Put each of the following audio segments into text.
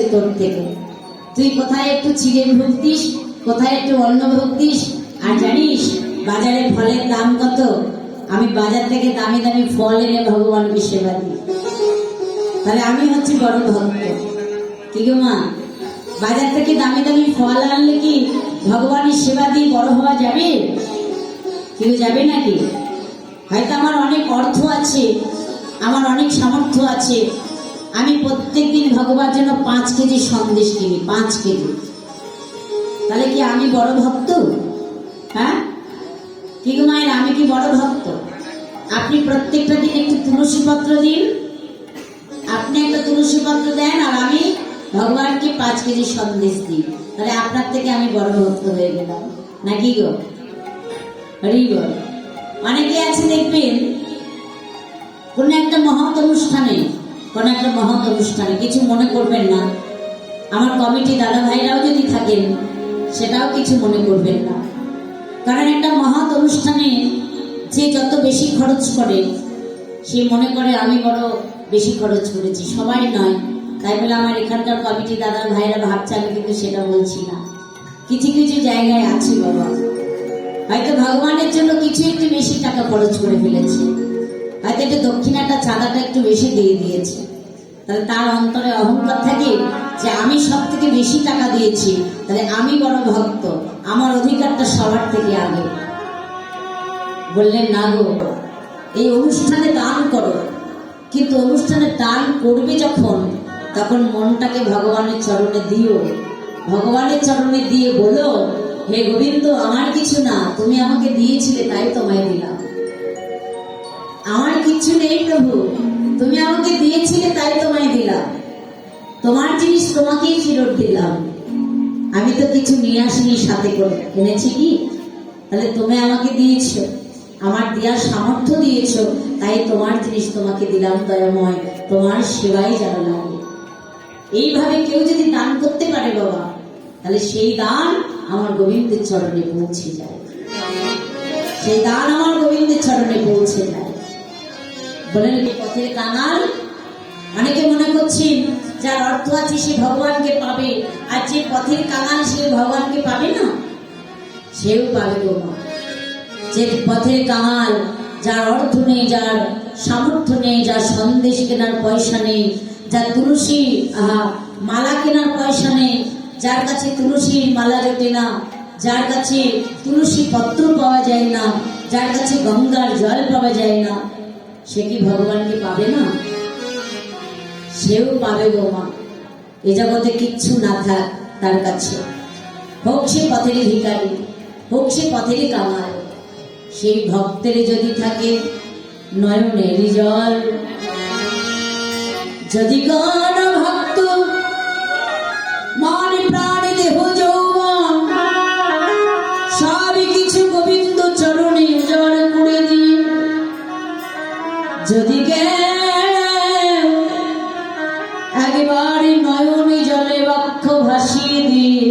হচ্ছে তোর থেকে তুই কোথায় একটু চিড়ে ভুগতিস কোথায় একটু অন্ন ভুগতিস? আর জানিস, বাজারে ফলের দাম কত? আমি বাজার থেকে দামি দামি ফল এনে ভগবানকে সেবা দিই। তাহলে আমি হচ্ছি বড় ভক্ত। কি গো মা? বাজার থেকে দামি দামি ফল আনলে কি ভগবানের সেবা দিয়ে বড় হওয়া যাবে? কেউ যাবে নাকি? হয়তো আমার অনেক অর্থ আছে, আমার অনেক সামর্থ্য আছে আমি প্রত্যেকদিন ভগবান জন্য পাঁচ কেজি সন্দেশ কিনি, পাঁচ কেজি। তাহলে কি আমি বড় ভক্ত? হ্যাঁ? কি গো মায়ের, আমি কি বড় ভক্ত? আপনি প্রত্যেকটা দিন একটু তুলসী পত্র দিন। আপনি একটা তুলসী পত্র দেন আর আমি ভগবানকে পাঁচ কেজি সন্দেশ দিই। তাহলে আপনার থেকে আমি বড় ভক্ত হয়ে গেলাম। নাকি গো? হরি গো। অনেকে আছে দেখবেন, কোন একটা মহৎ অনুষ্ঠানে কোন একটা মহৎ অনুষ্ঠানে। কিছু মনে করবেন না। আমার কমিটি দাদা ভাইরাও যদি থাকেন, সেটাও কিছু মনে করবেন না। কারণ একটা মহৎ অনুষ্ঠানে যে যত বেশি খরচ করে, সে মনে করে আমি বড় বেশি খরচ করেছি। সবাই নয়। তাই বলে আমার এখানকার কমিটি দাদা ভাইরা ভাবছে আমি কিন্তু সেটা বলছি না। কিছু কিছু জায়গায় আছে বাবা। হয়তো ভগবানের জন্য কিছু একটু বেশি টাকা খরচ করে ফেলেছে। হয়তো একটু দক্ষিণাটা চাঁদাটা একটু বেশি দিয়ে দিয়েছে। তাহলে তার অন্তরে অহংকার থাকে যে আমি সব থেকে বেশি টাকা দিয়েছি, তাহলে আমি বড় ভক্ত, আমার অধিকারটা সবার থেকে আগে। বললেন, না গো, এই অনুষ্ঠানে দান করো। কিন্তু অনুষ্ঠানে দান করবে যখন, তখন মনটাকে ভগবানের চরণে দিও। ভগবানের চরণে দিয়ে বলো, হে গোবিন্দ, আমার কিছু না, তুমি আমাকে দিয়েছিলে, তাই তোমায় দিলাম। আমার কিছু নেই প্রভু তুমি আমাকে দিয়েছিলে, তাই তোমায় দিলাম। তোমার জিনিস তোমাকেই ফেরত দিলাম। আমি তো কিছু নিয়ে আসিনি সাথে করে। এনেছি কি? তাহলে তুমি আমাকে দিয়েছ। আমার দেওয়ার সামর্থ্য দিয়েছ, তাই তোমার জিনিস তোমাকে দিলাম, দয়াময়। তোমার সেবাই যেন লাগে। এইভাবে কেউ যদি দান করতে পারে বাবা, তাহলে সেই দান আমার গোবিন্দের চরণে পৌঁছে যায়। সেই দান আমার গোবিন্দের চরণে পৌঁছে যায়। বলেন এই পথের কাঙাল। অনেকে মনে করছেন, যার অর্থ আছে সে ভগবানকে পাবে, আর যে পথের কাঙাল সে ভগবানকে পাবে না, সেও পাবে মা যে পথের কাঙাল, যার অর্থ নেই, যার সামর্থ্য নেই, যার সন্দেশ কেনার পয়সা নেই, যার তুলসী মালা কেনার পয়সা নেই, যার কাছে তুলসীর মালা জোটে না, যার কাছে তুলসী পত্র পাওয়া যায় না, যার কাছে গঙ্গার জল পাওয়া যায় না সে কি ভগবানকে পাবে না? সেও পাবে গো মা এ জগতে কিচ্ছু না থাক তার কাছে। হোক সে পথেরই ভিকারি হোক সে পথেরই কামাল। সেই ভক্তের যদি থাকে নয়নের জল, যদি কোন যদি একবারে নয়নে জলে বক্ষ ভাসিয়ে দিয়ে,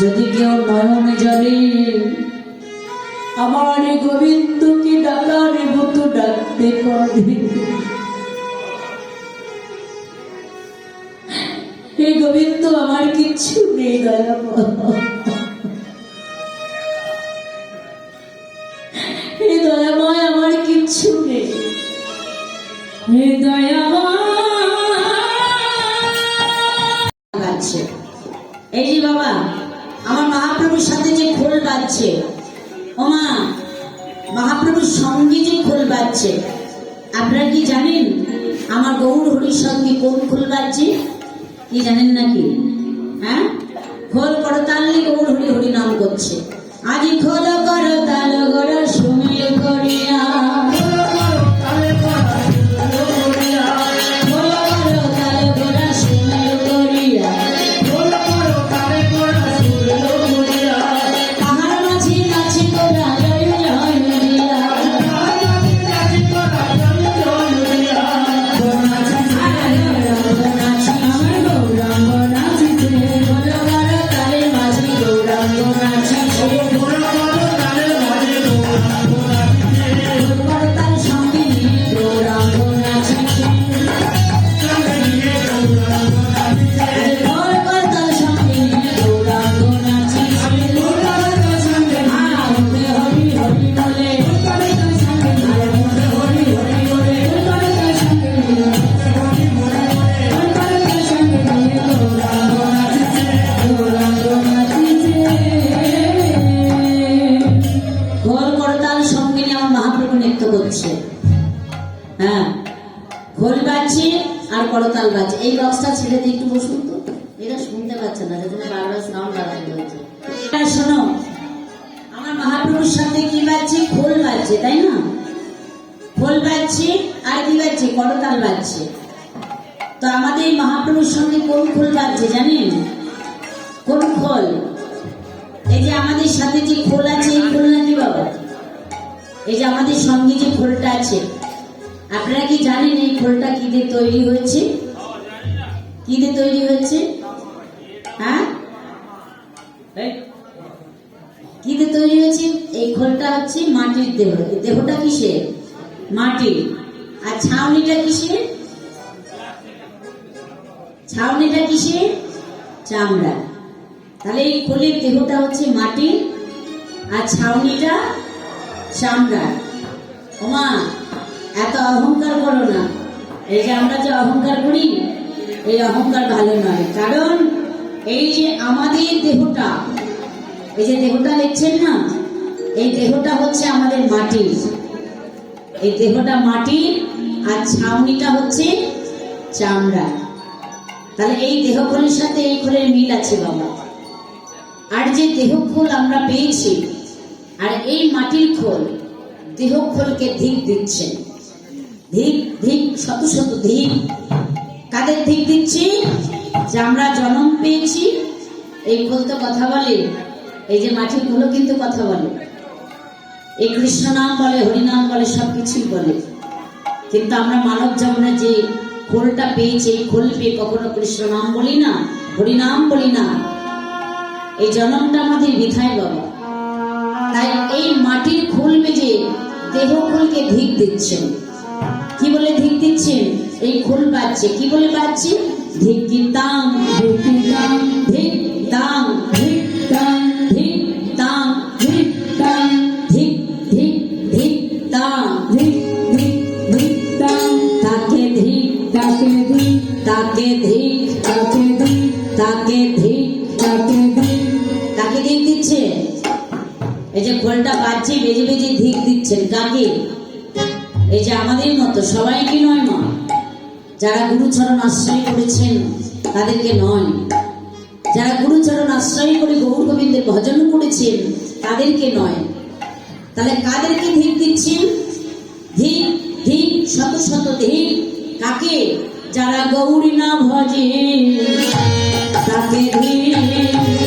যদি কেউ নয়নে জলে আমার গোবিন্দকে ডাকার মতো ডাকতে পারে। হে গোবিন্দ, আমার কিচ্ছু নেই দয়া সঙ্গে কোন খোল বাজছে কি জানেন নাকি? হ্যাঁ? খোল করো তালে গৌর হরি হরি নাম করছে। আজি খোল করতাল গড় সুমিল করিয়া চলছে হ্যাঁ ঘোল বাজছে আর করতাল বাজছে। এই বক্সটা ছেড়ে দিয়ে একটু বসুন তো। এটা শুনতে পাচ্ছে না যাতে বারবার সাউন্ড বাড়াতে এটা শোনো, আমার মহাপ্রভুর সাথে কি বাজছে? খোল বাজছে, তাই না? খোল বাজছে আর কি বাজছে? করতাল বাজছে। তো আমাদের এই মহাপ্রভুর সঙ্গে কোন খোল বাজছে জানেন? কোন খোল? এই যে আমাদের সাথে যে খোল আছে, এই খোল নাকি বাবা? এই যে আমাদের সঙ্গে যে খোলটা আছে আপনারা কি জানেন এই খোলটা কি দিয়ে তৈরি হয়েছে কি দিয়ে তৈরি হয়েছে হ্যাঁ? কি দিয়ে তৈরি হয়েছে এই খোলটা হচ্ছে মাটির দেহ। দেহটা কিসের? মাটির। আর ছাউনিটা কিসের? ছাউনিটা কিসের? চামড়া তাহলে এই খোলের দেহটা হচ্ছে মাটির আর ছাউনিটা চামড়া ওমা, এত অহংকার করো না। এই যে আমরা যে অহংকার করি, এই অহংকার ভালো নয়। কারণ এই যে আমাদের দেহটা, এই যে দেহটা দেখছেন না? এই দেহটা হচ্ছে আমাদের মাটির এই দেহটা মাটির আর ছাউনিটা হচ্ছে চামড়া। তাহলে এই দেহখোলের সাথে এই খোলের মিল আছে বাবা। আর যে দেহখোল আমরা পেয়েছি আর এই মাটির খোল, দেহ খোলকে ধিক দিচ্ছেন। ধিক ধিক শত শত ধিক কাদের ধিক দিচ্ছি? যে আমরা জন্ম পেয়েছি। এই খোল তো কথা বলে, এই যে মাটির খোলও কিন্তু কথা বলে। এই কৃষ্ণ নাম বলে হরিনাম বলে, সব কিছুই বলে। কিন্তু আমরা মানব জীবনে যে খোলটা পেয়েছি, এই খোল পেয়ে কখনো কৃষ্ণ নাম বলি না হরিনাম বলি না। এই জন্মটা আমাদের বিধায় বাবা। তাই এই মাটির খোল মেজে দেহ খোলকে ধিক দিচ্ছেন কি বলে ধিক দিচ্ছেন এই খোল বাজছে। কি বলে বাজছে? ধিক দিতাম ধিক দিতাম ধিক খোলটা বাজছে, বেজে বেজে ধিক দিচ্ছেন। কাকে? এই যে আমাদের মতো সবাইকে নয় মা? যারা গুরুচরণ আশ্রয় করেছেন, তাদেরকে নয়। যারা গুরুচরণ আশ্রয় করে গৌর গোবিন্দের ভজন করেছেন, তাদেরকে নয়। তাহলে কাদেরকে ধিক দিচ্ছেন? ধিক ধিক শত শত ধিক কাকে? যারা গৌরী না ভজে তাকে ধিক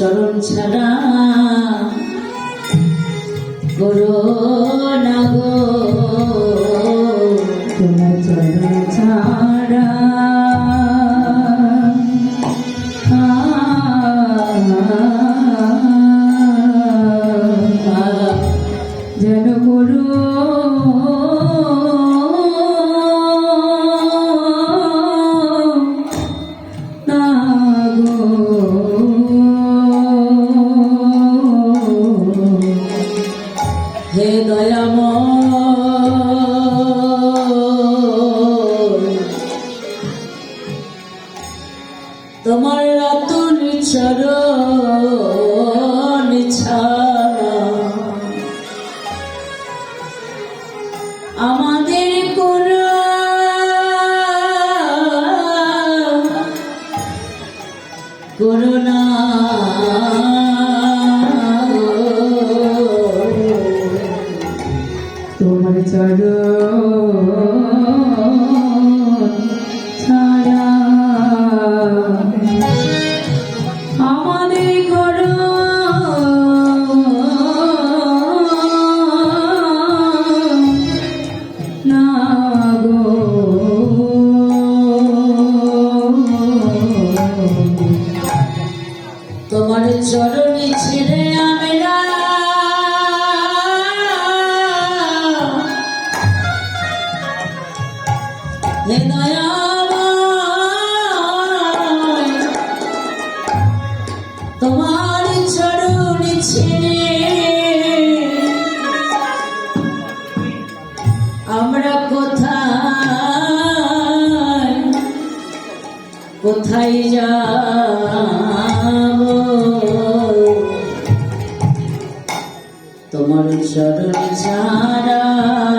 চরণ ছাড়া আমাদের কোনো করুণা। তোমার চরণ গো কোথায় যাব? তোমার চরণ ছাড়া